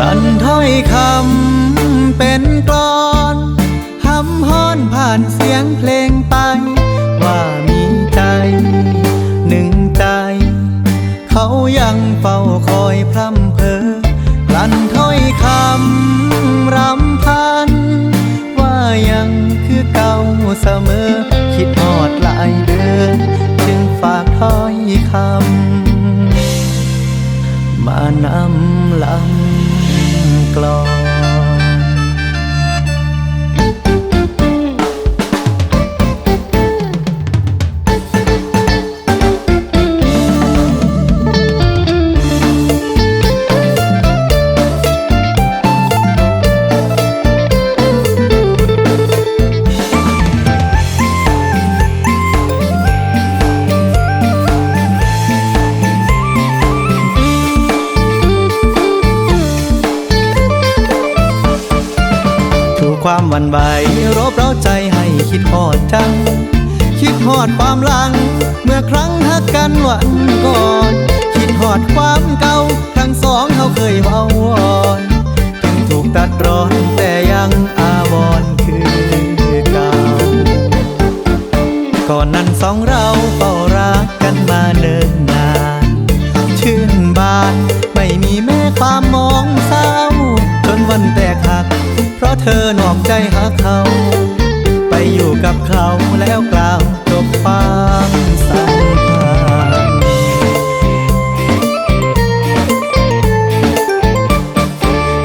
ลั่นถ้อยคำเป็นกลอนหำฮ้อนผ่านเสียงเพลงไป ว่ามีใจ หนึ่งใจ เขายังเฝ้าคอยพร่ำเพอกลั่นถ้อยคำรำพัน ว่ายังคือเก่าเสมอ ความวันไหวรบเร้าใจให้คิดหอดจัง คิดหอดความหลัง เมื่อครั้งหักกันวันก่อน คิดหอดความเก่าทั้งสองเขาเคยเว้าวอนถึงถูกตัดร้อนแต่ยังอาวรคือเก่า ก่อนนั้นสองเราเฝ้ารักกันมาเนิ่นนาน ชื่นบานไม่มีแม้ความมองเศร้า จนวันแตกหักเพ ราะเธอนอกใจหาเขา ไปอยู่กับเขาแล้วกล่าวจบความสัมพันธ์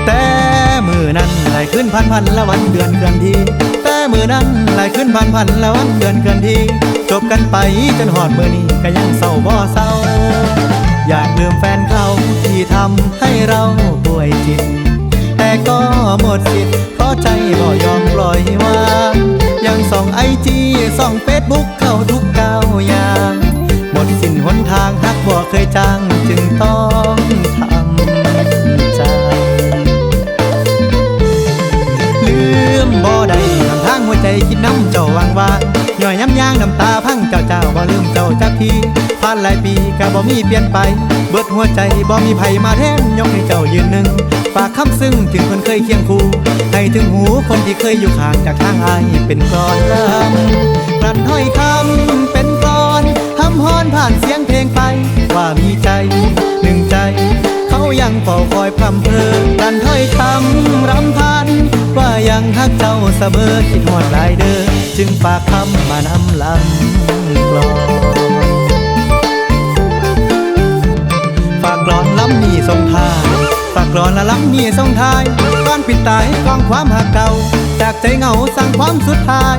แต่มือนั้นไหลขึ้นพันพันละวันเดือนเกินทีแต่มือนั้นไหลขึ้นพันพันละวันเดือนเกินทีจบกันไปจนหอดมือนี้ก็ยังเศร้าบ่เศร้า อยากลืมแฟนเขาที่ทำให้เราป่วยจิต ก็หมดสิทธิ์เพราะใจบ่ยอมปล่อยวางยังส่อง ใจคิดน้ำเจ้าวางวาย่อยย้ำยางน้ำตาพังเจ้าเจ้าบ่ลืมเจ้าจักทีผ่านหลายปีก็บ่มีเปลี่ยนไป เบิดหัวใจบ่มีไผมาแทนยกให้เจ้ายืนหนึ่งฝากคำซึ้งถึงคนเคยเคียงคู่ให้ถึงหูคนที่เคยอยู่ข้างจากทางอายเป็นกลอนลำกลั่นถ้อยคำเป็นกลอนทำฮอนผ่านเสียงเพลงไป ว่ามีใจหนึ่งใจ เขายังเฝ้าคอยพรำเพอกันถ้อยคำรำพัน ว่ายังฮักเจ้าเสมอคิดหอดหลายเด้อจึงฝากคำมานำลำกลอนฝากกลอนลำนี้ทรงทายฝากกลอนและลำนี้ทรงทายก่อนปิดตายกองความหักเก่าจากใจเหงาสั่งความสุดท้าย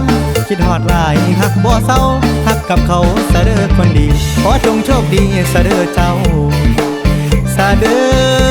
คิดหอดหลายหักบ่เศร้าหักกับเขาเสดอคนดี ขอจงโชคดีเสดอเจ้าสดอเจ้า